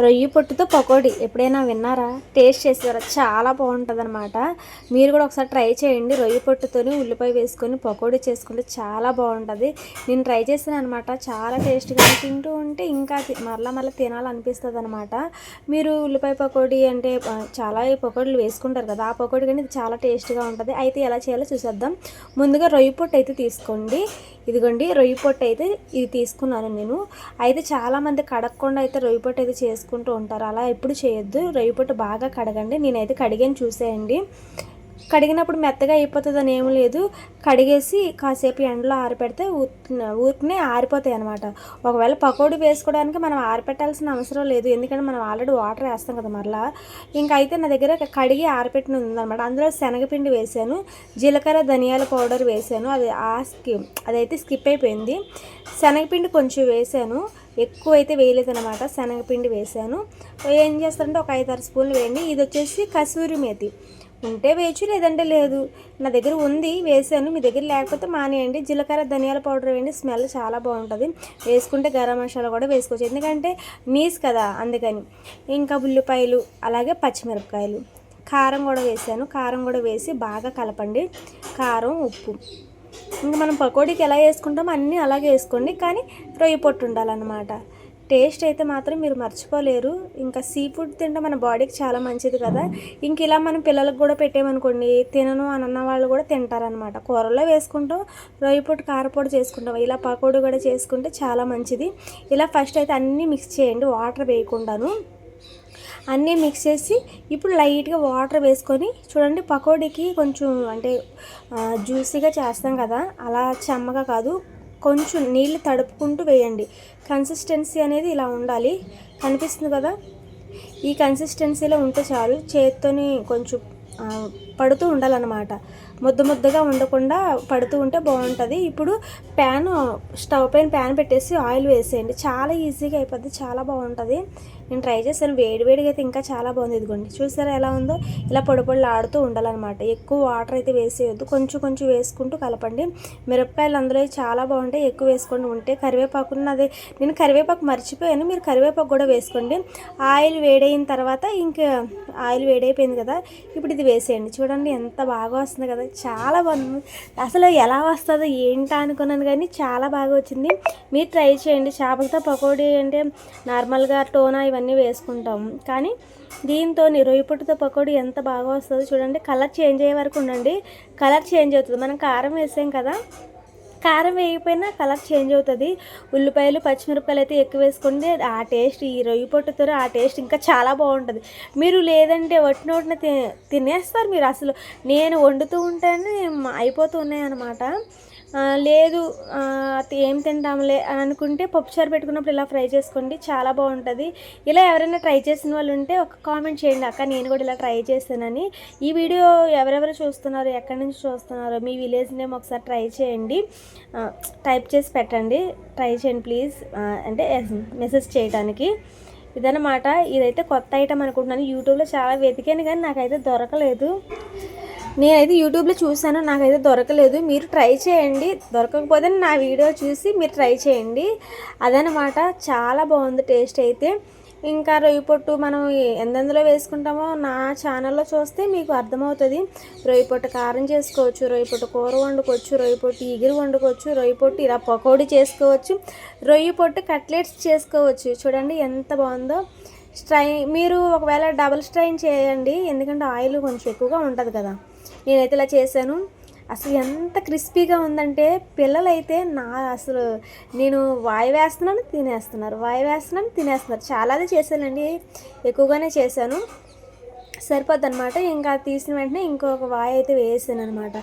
రొయ్యి పొట్టుతో పకోడీ. ఎప్పుడైనా విన్నారా? టేస్ట్ చేసారా చాలా బాగుంటుంది అనమాట మీరు కూడా ఒకసారి ట్రై చేయండి. రొయ్యి పొట్టుతోని ఉల్లిపాయ వేసుకొని పకోడీ చేసుకుంటే చాలా బాగుంటుంది. నేను ట్రై చేశాను అనమాట చాలా టేస్ట్గా తింటూ ఉంటే ఇంకా మరలా మరలా తినాలనిపిస్తుంది అనమాట మీరు ఉల్లిపాయ పకోడీ అంటే చాలా పకోడీలు వేసుకుంటారు కదా. ఆ పకోడీ కానీ ఇది చాలా టేస్ట్గా ఉంటుంది. అయితే ఎలా చేయాలో చూసేద్దాం. ముందుగా రొయ్యి పొట్టు అయితే తీసుకోండి. ఇదిగోండి రొయ్యి పొట్టు అయితే ఇది తీసుకున్నాను నేను. అయితే చాలామంది కడగకుండా అయితే రొయ్యి పొట్టు అయితే చేసుకుంటూ ఉంటారు. అలా ఎప్పుడు చేయొద్దు. రొయ్యి పొట్టు బాగా కడగండి. నేనైతే కడిగాను చూసేయండి. కడిగినప్పుడు మెత్తగా అయిపోతుందని ఏం లేదు. కడిగేసి కాసేపు ఎండలో ఆరిపెడితే ఊరికనే ఆరిపోతాయి అనమాట ఒకవేళ పకోడీ వేసుకోవడానికి మనం ఆరిపెట్టాల్సిన అవసరం లేదు. ఎందుకంటే మనం ఆల్రెడీ వాటర్ వేస్తాం కదా మరలా. ఇంకా అయితే నా దగ్గర కడిగి ఆరిపెట్టిన ఉందన్నమాట అందులో శనగపిండి వేసాను. జీలకర్ర ధనియాల పౌడర్ వేసాను. అది ఆ స్కిప్ అదైతే స్కిప్ అయిపోయింది. శనగపిండి కొంచెం వేసాను. ఎక్కువ అయితే వేయలేదు అనమాట శనగపిండి వేసాను ఏం చేస్తారంటే ఒక ఐదు ఆరు స్పూన్లు వేయండి. ఇది వచ్చేసి కసూరి మేతి. ఉంటే వేయచ్చు లేదంటే లేదు. నా దగ్గర ఉంది వేసాను మీ దగ్గర లేకపోతే మానేయండి. జీలకర్ర ధనియాల పౌడర్ వేయండి. స్మెల్ చాలా బాగుంటుంది. వేసుకుంటే గరం మసాలా కూడా వేసుకోవచ్చు. ఎందుకంటే నీస్ కదా అందుకని. ఇంకా ఉల్లిపాయలు అలాగే పచ్చిమిరపకాయలు. కారం కూడా వేసాను కారం కూడా వేసి బాగా కలపండి. కారం ఉప్పు. ఇంకా మనం పకోడీకి ఎలా వేసుకుంటామో అన్నీ అలాగే వేసుకోండి. కానీ రొయ్యి పొట్టు ఉండాలన్నమాట. టేస్ట్ అయితే మాత్రం మీరు మర్చిపోలేరు. ఇంకా సీ ఫుడ్ తింటే మన బాడీకి చాలా మంచిది కదా. ఇంక ఇలా మనం పిల్లలకు కూడా పెట్టామనుకోండి తినను అని అన్న వాళ్ళు కూడా తింటారనమాట కూరల్లో వేసుకుంటాం రొయ్యి పొట్టు కారపొడి చేసుకుంటాం. ఇలా పకోడీ కూడా చేసుకుంటే చాలా మంచిది. ఇలా ఫస్ట్ అయితే అన్నీ మిక్స్ చేయండి వాటర్ వేయకుండాను. అన్నీ మిక్స్ చేసి ఇప్పుడు లైట్గా వాటర్ వేసుకొని చూడండి పకోడీకి కొంచెం అంటే జ్యూసీగా చేస్తాం కదా. అలా చెమ్మగా కాదు కొంచెం నీళ్ళు తడుపుకుంటూ వేయండి. కన్సిస్టెన్సీ అనేది ఇలా ఉండాలి. కనిపిస్తుంది కదా? ఈ కన్సిస్టెన్సీలో ఉంటే చాలు చేత్తోని కొంచెం పడుతూ ఉండాలన్నమాట. ముద్ద ముద్దగా ఉండకుండా పడుతూ ఉంటే బాగుంటుంది. ఇప్పుడు ప్యాన్ స్టవ్ పైన ప్యాన్ పెట్టేసి ఆయిల్ వేసేయండి. చాలా ఈజీగా అయిపోద్ది చాలా బాగుంటుంది. నేను ట్రై చేశాను వేడివేడిగా అయితే ఇంకా చాలా బాగుంది. ఇదిగోండి చూసారా ఎలా ఉందో? ఇలా పొడి పొడిలు ఆడుతూ ఉండాలన్నమాట. ఎక్కువ వాటర్ అయితే వేసేయద్దు. కొంచెం కొంచెం వేసుకుంటూ కలపండి. మిరపకాయలు అందులో చాలా బాగుంటాయి. ఎక్కువ వేసుకోండి ఉంటే కరివేపాకున్న అదే నేను కరివేపాకు మర్చిపోయాను. మీరు కరివేపాకు కూడా వేసుకోండి. ఆయిల్ వేడైన తర్వాత ఇంకా ఆయిల్ వేడైపోయింది కదా. ఇప్పుడు ఇది వేసేయండి. చూడండి ఎంత బాగా వస్తుంది కదా. చాలా బాగుంది. అసలు ఎలా వస్తుందో ఏంటా అనుకున్నాను కానీ చాలా బాగా వచ్చింది. మీరు ట్రై చేయండి. చేపలతో పకోడీ అంటే నార్మల్గా టోనా ఇవన్నీ వేసుకుంటాం. కానీ దీంతో రొయ్యపొట్టుతో పకోడీ ఎంత బాగా వస్తుందో చూడండి. కలర్ చేంజ్ అయ్యే వరకు ఉండండి. కలర్ చేంజ్ అవుతుంది. మనం కారం వేసాం కదా. కారం వేయకపోయినా కలర్ చేంజ్ అవుతుంది. ఉల్లిపాయలు పచ్చిమిరపకాయలు అయితే ఎక్కువ వేసుకోండి ఆ టేస్ట్ ఈ రొయ్యి పొట్టుతో ఆ టేస్ట్ ఇంకా చాలా బాగుంటుంది. మీరు లేదంటే వట్టి నోటిన తినేస్తారు మీరు అసలు. నేను వండుతూ ఉంటేనే అయిపోతూ ఉన్నాయి అన్నమాట. లేదు ఏం తింటాంలే అని అనుకుంటే పప్పుచారు పెట్టుకున్నప్పుడు ఇలా ఫ్రై చేసుకోండి చాలా బాగుంటుంది. ఇలా ఎవరైనా ట్రై చేసిన వాళ్ళు ఉంటే ఒక కామెంట్ చేయండి అక్క నేను కూడా ఇలా ట్రై చేస్తానని ఈ వీడియో ఎవరెవరు చూస్తున్నారు ఎక్కడి నుంచి చూస్తున్నారు మీ విలేజ్ నేమ్ ఒకసారి ట్రై చేయండి. టైప్ చేసి పెట్టండి ట్రై చేయండి ప్లీజ్. అంటే మెసేజ్ చేయడానికి ఇదన్నమాట. ఇదైతే కొత్త ఐటమ్ అనుకుంటున్నాను. యూట్యూబ్లో చాలా వెతికాను కానీ నాకైతే దొరకలేదు. నేనైతే యూట్యూబ్లో చూశాను నాకైతే దొరకలేదు. మీరు ట్రై చేయండి. దొరకకపోతే నా వీడియో చూసి మీరు ట్రై చేయండి. అదనమాట చాలా బాగుంది టేస్ట్ అయితే. ఇంకా రొయ్యి పొట్టు మనం ఎందెందులో వేసుకుంటామో నా ఛానల్లో చూస్తే మీకు అర్థమవుతుంది. రొయ్యి పొట్టు కారం చేసుకోవచ్చు రొయ్యి పొట్టు కూర వండుకోవచ్చు రొయ్యి పొట్టు ఇగురు వండుకోవచ్చు రొయ్యి పొట్టు ఇలా పకోడీ చేసుకోవచ్చు రొయ్యి పొట్టు కట్లెట్స్ చేసుకోవచ్చు. చూడండి ఎంత బాగుందో. స్ట్రై మీరు ఒకవేళ డబుల్ స్ట్రైన్ చేయండి ఎందుకంటే ఆయిల్ కొంచెం ఎక్కువగా ఉంటుంది కదా. నేనైతే ఇలా చేశాను. అసలు ఎంత క్రిస్పీగా ఉందంటే పిల్లలైతే నా అసలు నేను వాయి వేస్తున్నాను తినేస్తున్నారు. వాయి వేస్తున్నాను తినేస్తున్నారు. చాలానే చేశానండి. ఎక్కువగానే చేశాను. సరిపోద్ది అనమాట ఇంకా తీసిన వెంటనే ఇంకొక వాయి అయితే వేసాను అనమాట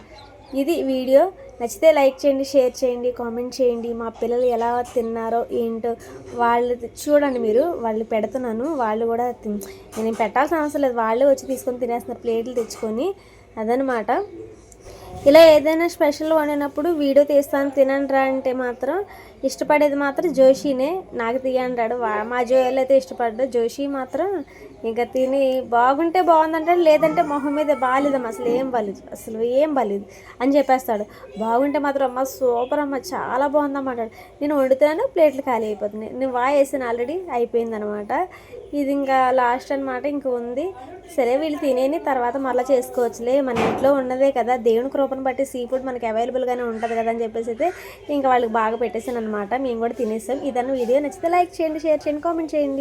ఇది వీడియో. నచ్చితే లైక్ చేయండి షేర్ చేయండి కామెంట్ చేయండి. మా పిల్లలు ఎలా తిన్నారో ఏంటో వాళ్ళు చూడండి మీరు. వాళ్ళు పెడుతున్నాను. వాళ్ళు కూడా నేను పెట్టాల్సిన అవసరం లేదు. వాళ్ళే వచ్చి తీసుకొని తినేస్తున్నారు ప్లేట్లు తెచ్చుకొని. అదనమాట. ఇలా ఏదైనా స్పెషల్ వండినప్పుడు వీడియో తీస్తాను తినండిరా అంటే మాత్రం ఇష్టపడేది మాత్రం జోషినే. నాకు తీయంటాడు వా- మా జోయల్ అయితే ఇష్టపడ్డు జోషి మాత్రం ఇంకా తిని బాగుంటే బాగుందంటాడు లేదంటే మొహం మీద బాగాలేదమ్మా అసలు ఏం బాలేదు. అసలు ఏం బాలేదు అని చెప్పేస్తాడు. బాగుంటే మాత్రం అమ్మ సూపర్ అమ్మ. చాలా బాగుందమ్మ అంటాడు. నేను వండుతున్నాను ప్లేట్లు ఖాళీ అయిపోతున్నాయి. నేను వాయి ఆల్రెడీ అయిపోయిందనమాట. ఇది ఇంకా లాస్ట్ అనమాట ఇంక ఉంది. సరే వీళ్ళు తినేని తర్వాత మళ్ళీ చేసుకోవచ్చులే. మన ఇంట్లో ఉన్నదే కదా. దేవుని కృపను బట్టి సీ ఫుడ్ మనకి అవైలబుల్గానే ఉంటుంది కదా అని చెప్పేసి అయితే ఇంకా వాళ్ళకి బాగా పెట్టేసాను అనమాట మేము కూడా తినేసాం. ఇదన్న వీడియో నచ్చితే లైక్ చేయండి షేర్ చేయండి కామెంట్ చేయండి.